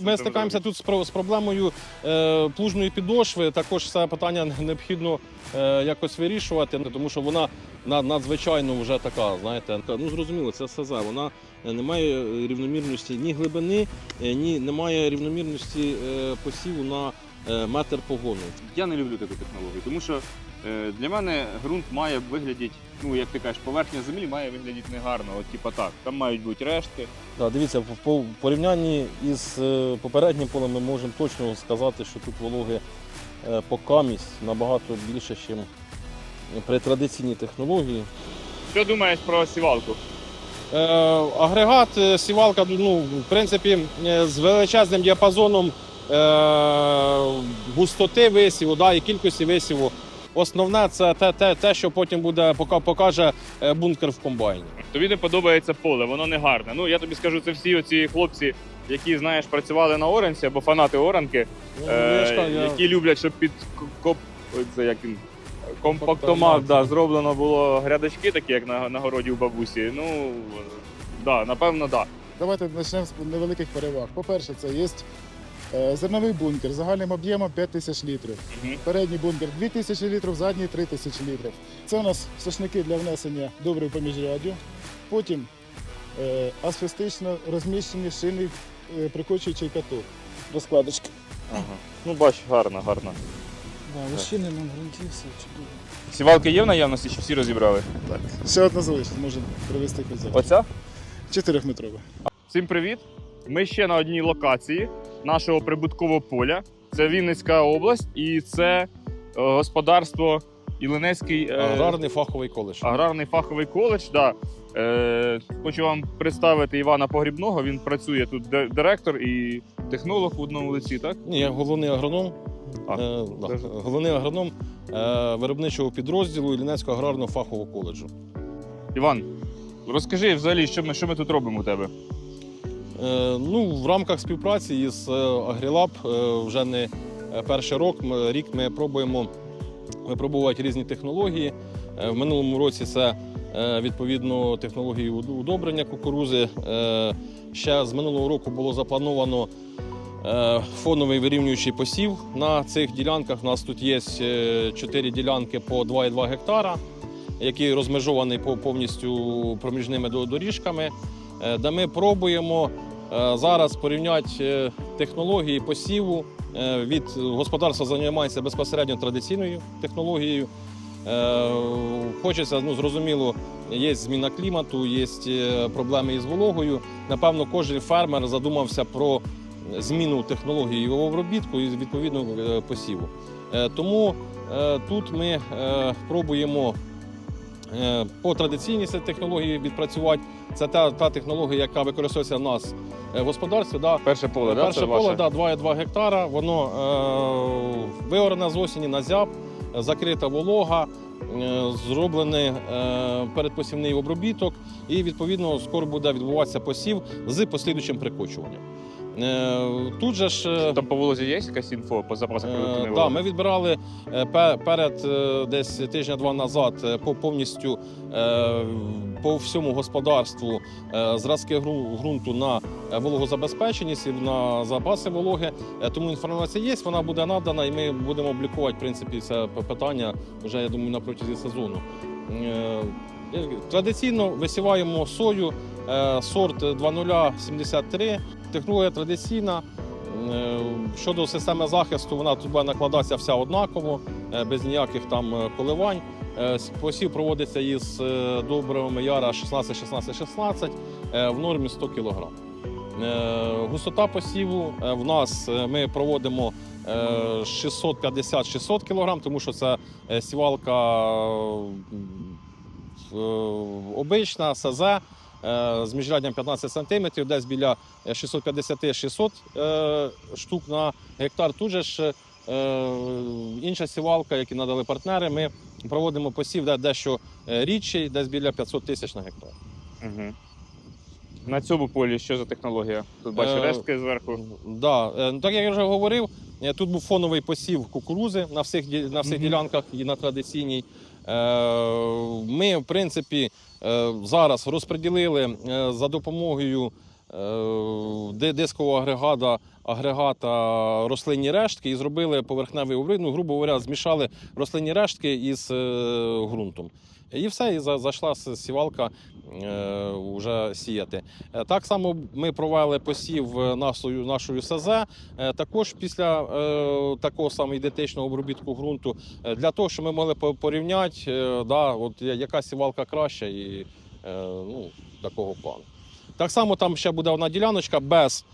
Ми стикаємося тут з про- з проблемою е, плужної підошви. Також це питання необхідно е, якось вирішувати, тому що вона надзвичайно вже така, знаєте, ну зрозуміло, це СЗ. Вона е, не має рівномірності ні глибини, ні немає рівномірності посіву на метр погону. Я не люблю таку технологію, тому що для мене ґрунт має виглядати, ну як ти кажеш, поверхня землі має виглядати негарно. От типа так. Там мають бути рештки. Да, дивіться, в порівнянні із е, попереднім полем ми можемо точно сказати, що тут вологи е, покамість набагато більше, ніж при традиційній технології. Що думаєш про сівалку? Е, агрегат, е, сівалка, ну, в принципі, е, з величезним діапазоном е, густоти висіву да, і кількості висіву. Основне це те, те, те що потім буде, покаже е, бункер в комбайні. Тобі не подобається поле, воно не гарне. Ну я тобі скажу, це всі оці хлопці, які знаєш, працювали на оранці або фанати оранки, Ну, е, я які люблять, щоб під коп, це як він. Компактомат, да, зроблено було грядочки, такі як на, на городі у бабусі. Ну да, напевно, да. Давайте почнемо з невеликих переваг. По-перше, це є е, зерновий бункер загальним об'ємом 5 тисяч літрів. Мгм. Передній бункер 2 тисячі літрів, задній 3 тисячі літрів. Це у нас сошники для внесення добрив по міжряддю. Потім е, асфестично розміщений шийний е, прикочуючий каток. Розкладочка. Ага. Ну бач, гарно, гарно. Да, ущільнено на ґрунті все чудово. Сівалки є в наявності, чи всі розібрали? Так. Ще одна залишиться, може привезти хазяїн. Оця? Чотирьохметрова. Всім привіт! Ми ще на одній локації нашого прибуткового поля. Це Вінницька область і це е, господарство Ілинецький е, Аграрний фаховий коледж. аграрний фаховий коледж. Да. Е, хочу вам представити Івана Погрібного. Він працює тут директор і технолог в одному лиці, так? Ні, я головний агроном. А, е, да, головний агроном е, виробничого підрозділу Іллінецького аграрного фахового коледжу. Іван, розкажи взагалі, що ми, що ми тут робимо у тебе? Е, ну, в рамках співпраці із е, Агрілаб е, вже не перший рок, рік ми пробуємо випробувати різні технології. В минулому році це відповідно технології удобрення кукурузи. Ще з минулого року було заплановано фоновий вирівнюючий посів на цих ділянках. У нас тут є е, чотири ділянки по 2,2 гектара, які розмежовані по- повністю проміжними доріжками, де ми пробуємо зараз порівняти е, технології посіву. Е, Від господарства займається безпосередньо традиційною технологією. Е, Хочеться, ну зрозуміло, є зміна клімату, є е, проблеми із вологою. Напевно, кожен фермер задумався про зміну технології його обробітку і відповідно е, посіву. Е, Тому е, тут ми е, пробуємо е, по традиційній технології відпрацювати. Це та, та технологія, яка використовується в нас е, в господарстві. Да. Перше поле, да? Перше Це поле ваше? да, 2,2 гектара. Воно е, виорене з осені на зяб, закрита волога, е, зроблений е, передпосівний обробіток, і відповідно скоро буде відбуватися посів з послідуючим прикочуванням. Е, тут же ж е, Там по волозі є якась інфо по запасах Е, продуктивної да, ми відбирали е, перед е, десь тижня-два назад е, по повністю е, по всьому господарству е, зразки ґрунту на е, вологозабезпеченість і на запаси вологи. Е, Тому інформація є, вона буде надана, і ми будемо облікувати в принципі це питання вже я думаю на протязі сезону. Е, Традиційно висіваємо сою, е, сорт 2073. Технологія традиційна. Е, Щодо системи захисту, вона тут буде накладатися вся однаково, е, без ніяких там е, коливань. Посів проводиться із добривами яра 16-16-16 е, в нормі 100 кг. Густота посіву в нас ми проводимо е, 650-600 кг, тому що це сівалка обична, СЗ з міжряддям 15 см, десь біля 650-600 е, штук на гектар. Тут же ж е, інша сівалка, які надали партнери, ми проводимо посів де- дещо е, рідший, десь біля 500 тисяч на гектар. Угу. На цьому полі що за технологія? Тут бачу Е, рештки зверху. Да. е, ну, Так як я вже говорив, е, тут був фоновий посів кукурузи на всіх, на всіх Мгм. ділянках і на традиційній. Е, Ми, в принципі, е, зараз розподілили е, за допомогою дискового агрегата агрегата рослинні рештки і зробили поверхневий обрив. Ну, грубо говоря, змішали рослинні рештки із ґрунтом. І все, і зайшла сівалка вже сіяти. Е, Так само ми провели посів е, нашою, нашою СЗ, е, також після е, такого саме ідентичного обробітку ґрунту, е, для того, щоб ми могли порівняти, е, да, от, яка сівалка краща і е, ну, такого плану. Так само там ще буде одна діляночка без, е,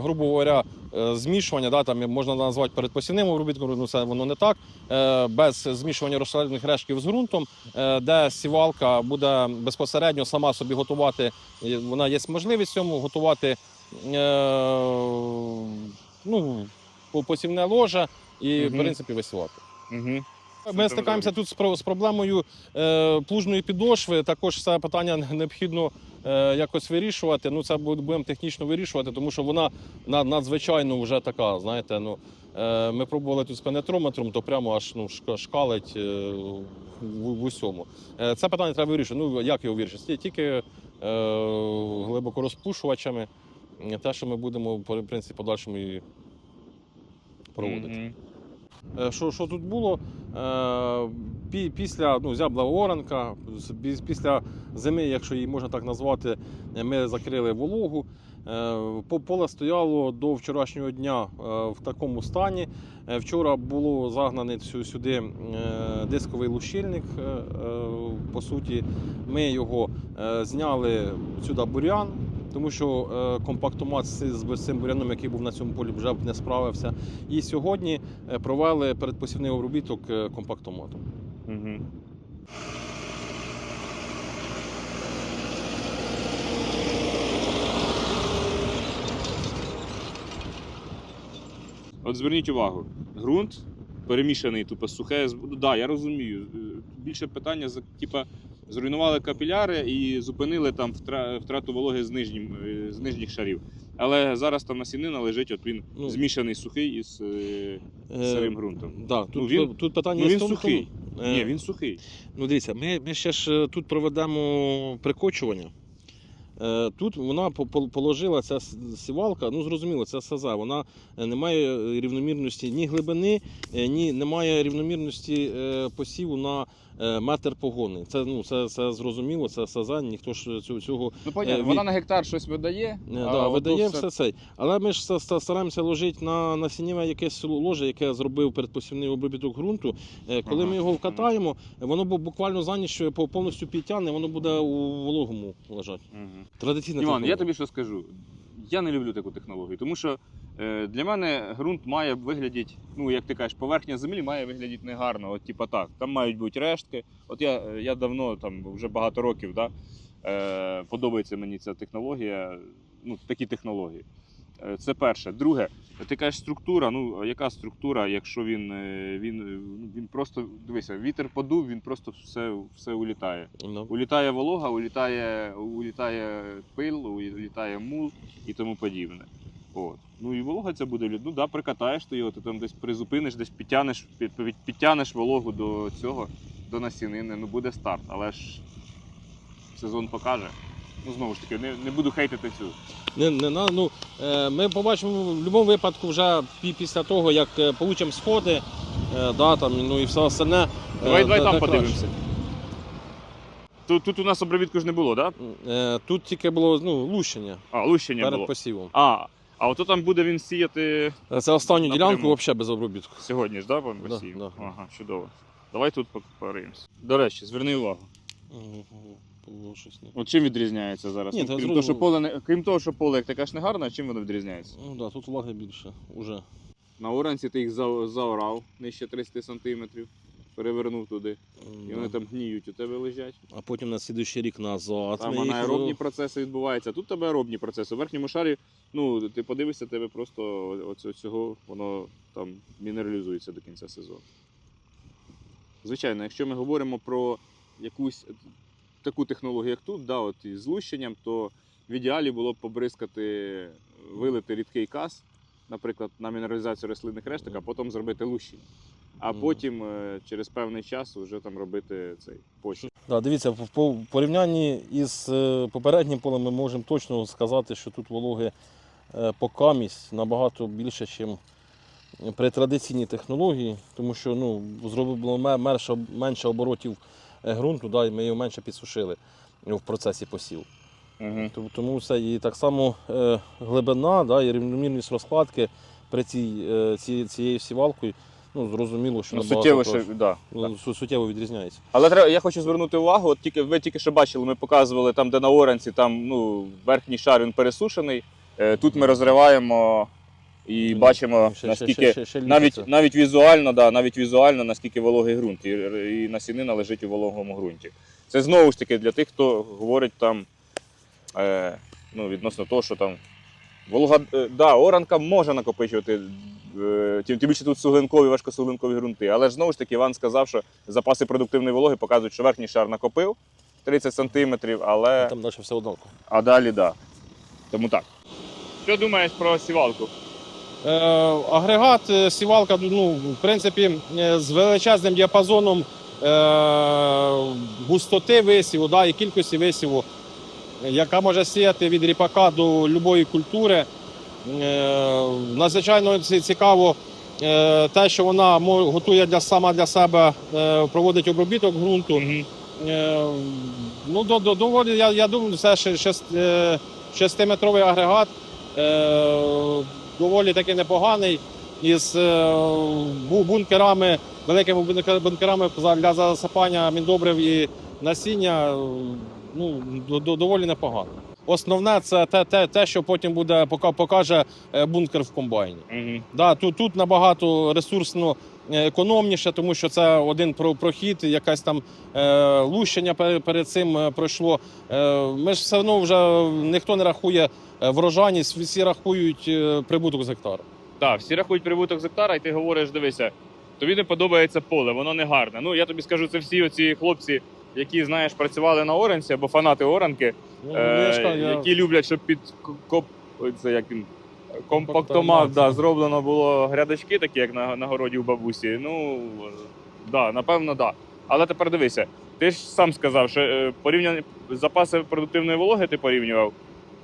грубо говоря, е, змішування, да, там можна назвати передпосівним обробітком, ну це воно не так, е, без змішування рослинних рештків з ґрунтом, е, де сівалка буде безпосередньо сама собі готувати, вона є можливість цьому готувати е, ну, посівне ложе і, в принципі, висівати. Угу. Ми стикаємося тут з, проблемою е, плужної підошви. Також це питання необхідно е, якось вирішувати. Ну, це будемо технічно вирішувати, тому що вона надзвичайно вже така. Знаєте, ну, е, ми пробували тут з пенетрометром, то прямо аж ну, шкалить в, усьому. Це питання треба вирішити. Ну, як його вирішити? Тільки глибоко розпушувачами. Те, що ми будемо в принципі, подальшому і проводити. Е, Що, що тут було? Е, пі- Після ну, зябла оранка, після зими, якщо її можна так назвати, е, ми закрили вологу. По- Поле стояло до вчорашнього дня в такому стані. Вчора було загнаний сюди дисковий лущильник. По суті, ми його зняли сюди бурян, тому що е, компактомат з цим буряном, який був на цьому полі, вже б не справився. І сьогодні е, провели передпосівний обробіток е, компактоматом. Угу. От зверніть увагу, ґрунт перемішаний, тупо сухе. Да, я розумію. Більше питання за типа зруйнували капіляри і зупинили там втрату вологи з, нижнім, е, з нижніх шарів. Але зараз там насінина лежить, от він Ну, змішаний сухий із е, Е, сирим ґрунтом. Да, тут, Ну, він- тут питання Ну він тому, сухий. е, Ні, він сухий. Ну, дивіться, ми, ми ще ж е, тут проведемо прикочування. Е, Тут вона по- по- положила ця сівалка, ну зрозуміло, це САЗа. Вона не має рівномірності ні глибини, ні немає рівномірності посіву на е, метр погони. Це ну це, це зрозуміло, це САЗа, ніхто ж цього, цього Ну, понятно, вона на гектар щось видає. Е, да, видає все цей. Але ми ж ста- ста- стараємося ложити на насіннєве якесь ложе, яке зробив передпосівний обробіток ґрунту. Е, Коли Ага, ми його вкатаємо, воно бу- буквально за ніч по- повністю підтягне, воно буде у вологому лежати. Угу. Традиційна Іван, я тобі що скажу. Я не люблю таку технологію, тому що е, для мене ґрунт має виглядати, ну як ти кажеш, поверхня землі має виглядати негарно. От типа так, там мають бути рештки. От я, е, я давно, там вже багато років, да, е, подобається мені ця технологія, ну такі технології. Е, Це перше. Друге, ти кажеш структура. Ну яка структура, якщо він, е, він, е, ну, він просто дивися, вітер подув, він просто все, все улітає. Ну, Улітає волога, улітає, улітає пил, улітає мул і тому подібне. От. Ну і волога ця буде Ну да, прикатаєш ти його, ти там десь призупиниш, десь підтягнеш, під, під, підтягнеш вологу до цього, до насінини. Ну буде старт, але ж сезон покаже. Ну знову ж таки, не, не буду хейтити цю. не, не, на- ну, е, ми побачимо в будь-якому випадку вже пі- після того, як е, получимо сходи, е, да, там, ну і все остальне. е, Давай, давай де- там де подивимося. Тут, тут у нас обробітку ж не було, так? Да? Е, Тут тільки було ну, лущення А, лущення перед було. посівом. А, а ото там буде він сіяти Е, Це останню Напряму. ділянку взагалі без обробітку. Сьогодні ж, да, Да, Василь? да. Ага, чудово. Давай тут поговоримось. До речі, зверни увагу. Було щось От чим відрізняється зараз? Ні, та крім, зрозуміло. того, що поле не... крім того, що поле, як ти кажеш, не гарне, чим воно відрізняється? Ну да, тут влаги більше. Уже. На оранці ти їх за... заорав нижче 30 сантиметрів, перевернув туди, і вони там гніють у тебе лежать. А потім на слідуючий рік назад. Там ми їх аеробні процеси відбуваються. Тут тебе аеробні процеси. У верхньому шарі, ну, ти подивишся, тебе просто оцього цього воно там мінералізується до кінця сезону. Звичайно, якщо ми говоримо про якусь таку технологію, як тут, да, от із злущенням, то в ідеалі було б побризкати, вилити рідкий каз, наприклад, на мінералізацію рослинних решток, а потім зробити лущення. А потім е, через певний час вже там робити цей почерк. Да, дивіться, в порівнянні із е, попереднім полем ми можемо точно сказати, що тут вологи е, покамість набагато більше, ніж при традиційній технології, тому що ну, зробило менше, менше оборотів ґрунту, да, ми його менше підсушили в процесі посіву. Угу. Тому- все і так само е, глибина да, і рівномірність розкладки при цій, е, ці, цією сівалкою, ну, зрозуміло, що Ну, суттєво ще, да. Ну, су- суттєво відрізняється. Але треба, я хочу звернути увагу, от тільки ви тільки що бачили, ми показували там, де на оранці, там ну, верхній шар він пересушений. Е, тут ми розриваємо і бачимо, Ще- наскільки ще- ще- ще навіть, навіть візуально, да, навіть візуально, наскільки вологий ґрунт, і, і насінина лежить у вологому ґрунті. Це знову ж таки для тих, хто говорить там е, ну, відносно того, що там волога, е, да, оранка може накопичувати. е, Тим, тим більше тут суглинкові, важкосуглинкові ґрунти. Але ж знову ж таки Іван сказав, що запаси продуктивної вологи показують, що верхній шар накопив 30 сантиметрів, але Там далі все однаково. а далі да. Тому так. Що думаєш про сівалку? Е, агрегат, е, сівалка, ну, в принципі, е, з величезним діапазоном густоти висіву да, і кількості висіву, яка може сіяти від ріпака до будь-якої культури. Надзвичайно цікаво те, що вона готує для, сама для себе, проводить обробіток ґрунту. Ну, до, я, я думаю, це ще шест, е, агрегат. Доволі таки непоганий. Із е, бункерами, великими бункер- бункерами для засипання міндобрив і насіння. е, Ну, до- до- доволі непогано. Основне це те, те, те що потім буде пока- покаже е, бункер в комбайні. Угу. Да, тут, тут набагато ресурсно е, економніше, тому що це один про- прохід, якась там е, лущення перед, цим е, пройшло. Е, ми ж все одно вже ніхто не рахує врожайність, всі рахують прибуток з гектара. Так, всі рахують прибуток з гектара, і ти говориш, дивися, тобі не подобається поле, воно не гарне. Ну я тобі скажу, це всі оці хлопці, які знаєш, працювали на оранці або фанати оранки, Ну, е, я ж кажу, я- які люблять, щоб під к- коп, це як він. Компактомат, да, зроблено було грядочки, такі, як на, на городі у бабусі. Ну, е, да, напевно, да. Але тепер дивися, ти ж сам сказав, що е, порівняні запаси продуктивної вологи ти порівнював.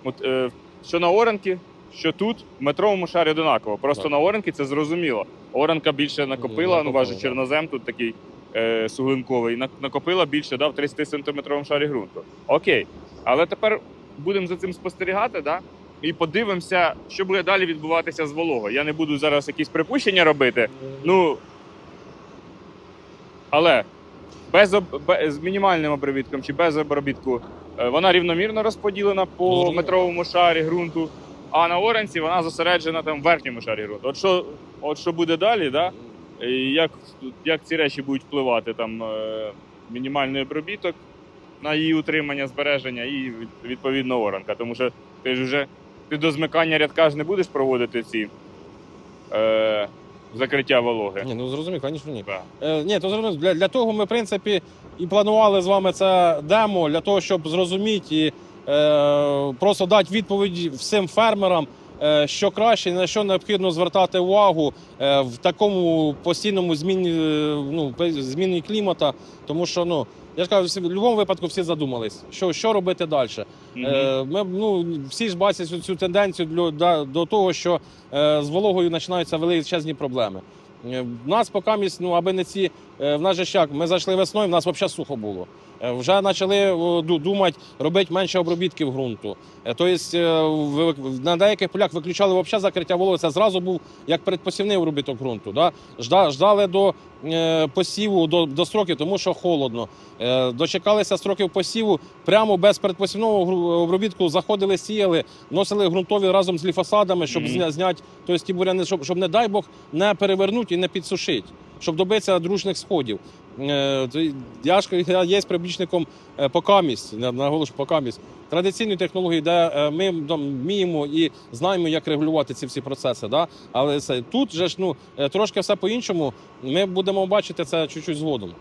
От, е, що на оранки, що тут, в метровому шарі одинаково. Просто Так. на оранки це зрозуміло. Оранка більше накопила, ну накопила, важить чорнозем тут такий е, суглинковий, накопила більше да, в 30 сантиметровому шарі ґрунту. Окей. Але тепер будемо за цим спостерігати, да? і подивимося, що буде далі відбуватися з вологою. Я не буду зараз якісь припущення робити. Ну, але без, об- бе- з мінімальним обробітком чи без обробітку е, вона рівномірно розподілена по метровому шарі ґрунту, а на оранці вона зосереджена там в верхньому шарі ґрунту. От що, от що буде далі, да? Як, як ці речі будуть впливати, там е, мінімальний обробіток на її утримання, збереження і відповідно оранка. Тому що ти ж вже ти до змикання рядка ж не будеш проводити ці е, закриття вологи. Ні, ну зрозумів, звісно, ні. Да. Е, ні, то зрозуміло. Для, для того ми, в принципі, і планували з вами це демо, для того, щоб зрозуміти і е, просто дати відповідь всім фермерам, що краще на що необхідно звертати увагу е, в такому постійному зміні, е, ну, зміні клімата. Тому що, ну, я ж кажу, в будь-якому випадку всі задумались, що, що робити далі. Мгм. Е, Ми ну всі ж бачать цю- тенденцію до, да- до того, що е, з вологою починаються величезні проблеми. Е, нас поки місь, ну аби не ці е, в нас же як, ми зайшли весною, в нас взагалі сухо було. Е, Вже почали думати робити менше обробітків ґрунту. Е, Тобто е, на деяких полях виключали взагалі закриття вологи. Це зразу був як передпосівний обробіток ґрунту. Да? Ждали до е, посіву, до, до строків, тому що холодно. Е, Дочекалися строків посіву, прямо без передпосівного обробітку заходили, сіяли, носили ґрунтові разом з ліфосадами, щоб Мгм. зня- зняти тобто, ті буряни, щоб, щоб, не дай Бог, не перевернути і не підсушити, щоб добитися дружних сходів. Е, Я ж є прибічником е, покамість, наголошую наголошу покамість, традиційної технології, де е, ми вміємо і знаємо, як регулювати ці всі процеси. Да? Але це, тут же ж ну, трошки все по-іншому. Ми будемо бачити це чуть-чуть згодом.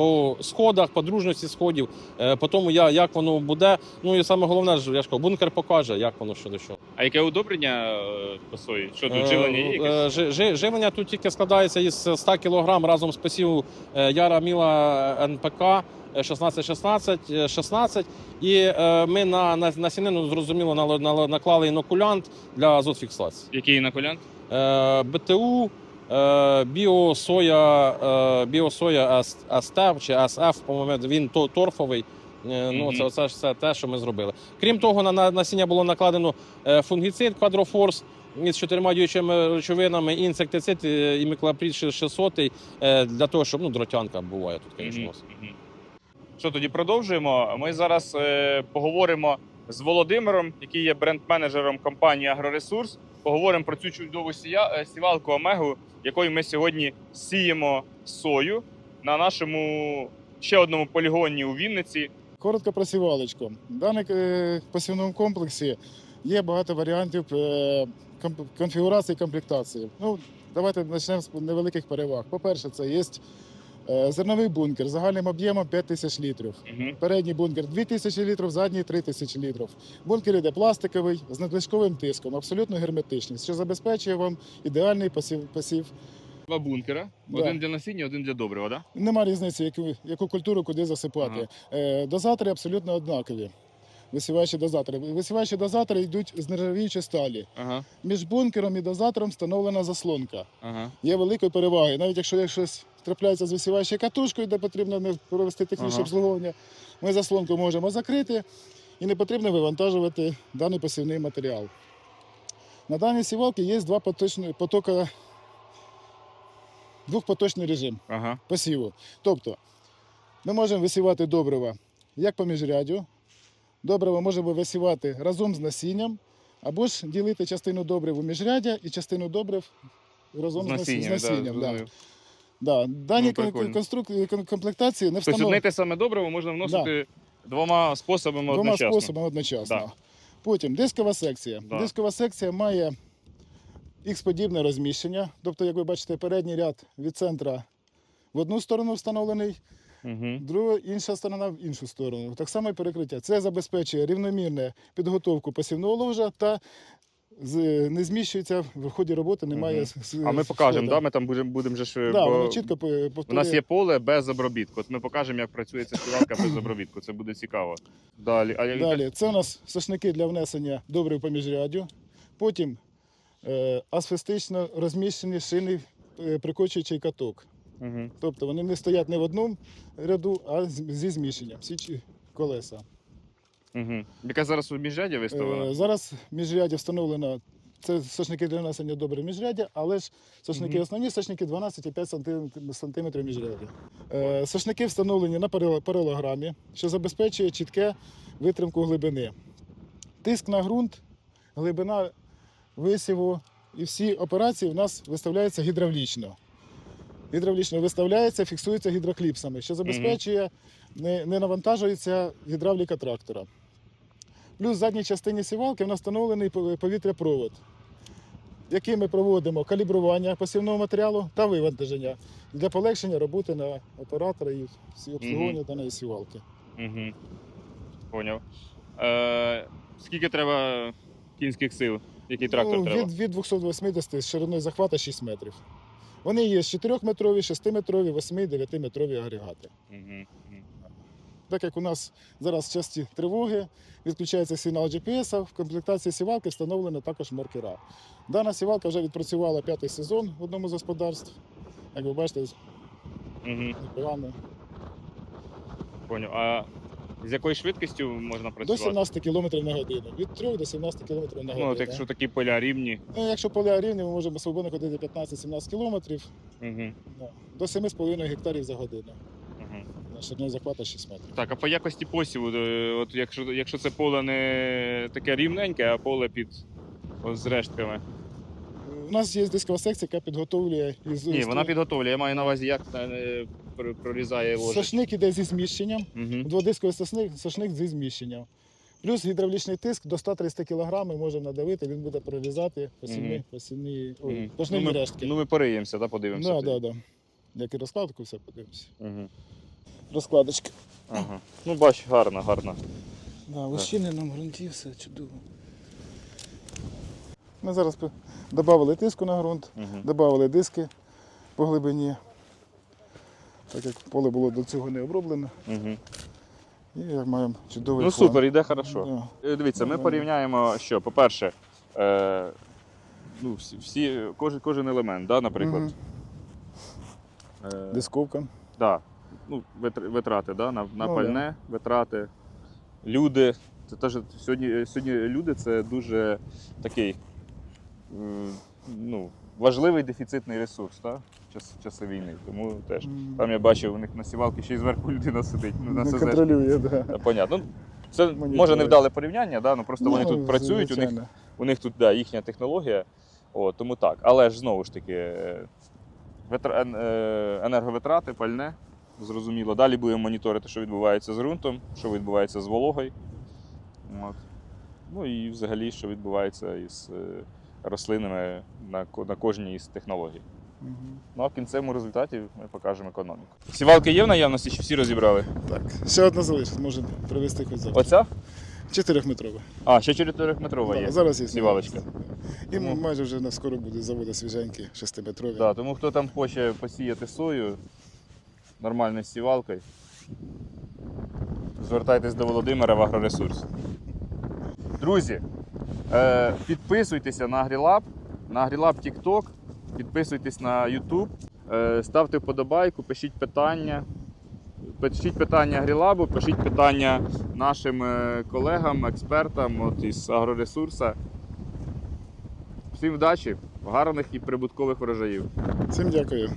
По сходах, по дружності сходів, е, по тому, як воно буде. Ну і саме головне, ж, я ж кажу, бункер покаже, як воно що чого. А яке удобрення е, по сої? Що тут Е, живлення є якесь? жи- жи- Живлення тут тільки складається із 100 кг разом з посіву е, Яра Міла НПК е, 16-16, е, 16. І е, ми на, на, на сінину, зрозуміло, нала- нала- наклали інокулянт для азотфіксації. Який інокулянт? Е, БТУ, біосоя, е, біосоя СТ чи СФ, по-моєму, він торфовий. Е, Ну, це, це все те, що ми зробили. Крім того, на, на насіння було накладено е, фунгіцид Quadroforce із чотирма діючими речовинами, інсектицид е, і міклапрід 600 е, для того, щоб ну, дротянка буває тут, звісно. Що тоді продовжуємо? Ми зараз е, поговоримо з Володимиром, який є бренд-менеджером компанії Агроресурс. Поговоримо про цю чудову е, сівалку Омегу, якою ми сьогодні сіємо сою на нашому ще одному полігоні у Вінниці. Коротко про сівалочку. В даному е, посівному комплексі є багато варіантів е, конфігурації і комплектації. Ну, давайте почнемо з невеликих переваг. По-перше, це є зерновий бункер загальним об'ємом 5 тисяч літрів. Угу. Передній бункер 2000 літрів, задній 3000 літрів. Бункер іде пластиковий з надлишковим тиском, абсолютно герметичний, що забезпечує вам ідеальний посів. посів. Два бункера: Да. один для насіння, один для добрива. Да? Нема різниці, яку, яку культуру куди засипати. Е, дозатори абсолютно однакові. Висіваючі дозатори. Висіваючі дозатори йдуть з нержавіючої сталі. Ага, Між бункером і дозатором встановлена заслонка. ага. Є великою перевагою. Навіть якщо є щось трапляється з висіваючою катушкою, де потрібно провести технічне Ага. обслуговування, ми заслонку можемо закрити і не потрібно вивантажувати даний посівний матеріал. На даній сівалці є два поточні потока, двохпоточний режим ага. посіву. Тобто ми можемо висівати добрива як по міжрядю. Добрива можемо висівати разом з насінням, або ж ділити частину добрив у міжрядя і частину добрив разом З з, насінням. насінням. З насінням да, да. Да. Дані Ну, прикольно. конструк- кон- комплектації не Тобто одне й встановлені те саме добриво можна вносити двома способами двома одночасно. способами одночасно. Да. Потім дискова секція. Да. Дискова секція має Х-подібне розміщення. Тобто, як ви бачите, передній ряд від центра в одну сторону встановлений, Угу. друга інша сторона в іншу сторону. Так само і перекриття. Це забезпечує рівномірну підготовку посівного ложа та не зміщується в ході роботи, немає. С- А ми покажемо, да? ми там будемо будем же ж. Да, бо чітко по- У нас є поле без обробітку. От ми покажемо, як працює ця співалка без обробітку. Це буде цікаво. Далі. А Далі, це у нас сошники для внесення добрив по міжряддю. Потім е, асфестично розміщені шини е, прикочуючий каток. Мгм. Тобто вони не стоять не в одному ряду, а зі зміщенням. Всі колеса. Мгм. Яка зараз у міжряді виставлена? Е, зараз в міжряді встановлено. Це сошники для внесення добрив міжряддя, але ж сошники Мгм. основні сошники 12,5 сантим- сантиметрів міжряддя. Е, сошники встановлені на паралограмі, що забезпечує чітке витримку глибини. Тиск на ґрунт, глибина висіву і всі операції в нас виставляються гідравлічно. Гідравлічно виставляється, фіксується гідрокліпсами, що забезпечує, не, не навантажується гідравліка трактора. Плюс в задній частині сівалки в нас встановлений пов- повітряпровод, яким ми проводимо калібрування посівного матеріалу та вивантаження для полегшення роботи на оператора і всі обслуговування даної сівалки. Угу. Поняв. Е, скільки треба кінських сил? Який трактор Ну, треба? від, від 280 з шириною захвата 6 метрів. Вони є 4-метрові, 6-метрові, 8 9 метрові агрегати. Угу. Так як у нас зараз часті тривоги, відключається сигнал GPS, в комплектації сівалки встановлено також маркера. Дана сівалка вже відпрацювала п'ятий сезон в одному з господарств. Як ви бачите, непогано. Поняв. А з якою швидкістю можна працювати? До 17 км на годину. Від 3 до 17 км на годину. Ну, от якщо такі поля рівні. Ну, якщо поля рівні, ми можемо свободно ходити 15-17 км Угу. до 7,5 гектарів за годину. На шириною захвата 6 метрів. Так, а по якості посіву, е, от якщо, якщо це поле не таке рівненьке, а поле під ось, з рештками. У нас є дискова секція, яка підготовлює із Ні, вона підготовлює. Я маю на увазі, як е, прорізає ложить. Сошник іде зі зміщенням. Угу. Дводисковий сошник, сошник зі зміщенням. Плюс гідравлічний тиск до 130 кг ми можемо надавити, він буде прорізати посівні, посівні ой, Ну, ми, рештки. ну ми пориємося, да, подивимося. да, да, да. Як і розкладку, все подивимося. Угу. Розкладочка. Ага. Ну, бач, гарно, гарно. Да, в ущільненому ґрунті все чудово. Ми зараз додали тиску на ґрунт, Угу. додали диски по глибині, так як поле було до цього не оброблено. Угу. І як маємо чудовий Ну фон. супер, іде хорошо. Да. Е, Дивіться, ми порівняємо, що, по-перше, е, ну, всі, всі, кожен, кожен елемент, да, наприклад. Мгм. Е, Дисковка. да, ну, витрати да, на, на Ну, пальне, витрати, люди. Це теж сьогодні, сьогодні люди це дуже такий ну, важливий дефіцитний ресурс да, час, часи війни. Тому теж. Там я бачив, у них на сівалки ще й зверху людина сидить. Ну, на Не контролює, да. Та, Понятно. Ну, Це Моніторить. може невдале порівняння, да? ну, просто вони Ну, тут працюють, у них, у них тут да, їхня технологія. О, тому так. Але ж знову ж таки, е, е, енерговитрати, пальне, зрозуміло. Далі будемо моніторити, що відбувається з ґрунтом, що відбувається з вологою. От. Ну і взагалі, що відбувається із е, рослинами на, на кожній із технологій. Мгм. Ну а в кінцевому результаті ми покажемо економіку. Сівалки є в наявності, чи всі розібрали? Так, ще одна залишилась, може привезти хоч завтра. Оця? Чотирьохметрова. А, ще 4-метрова є. Зараз є сівалочка. І Тому- майже вже на скоро буде завода свіженькі, шестиметрові. Да, тому хто там хоче посіяти сою нормальною сівалкою, звертайтесь до Володимира в агроресурс. Друзі, е, підписуйтеся на AgriLab, на AgriLab TikTok, підписуйтесь на YouTube, е, ставте вподобайку, пишіть питання. Пишіть питання AgriLab, пишіть питання нашим е, колегам, експертам от із агроресурсу. Всім вдачі, гарних і прибуткових врожаїв. Всім дякую.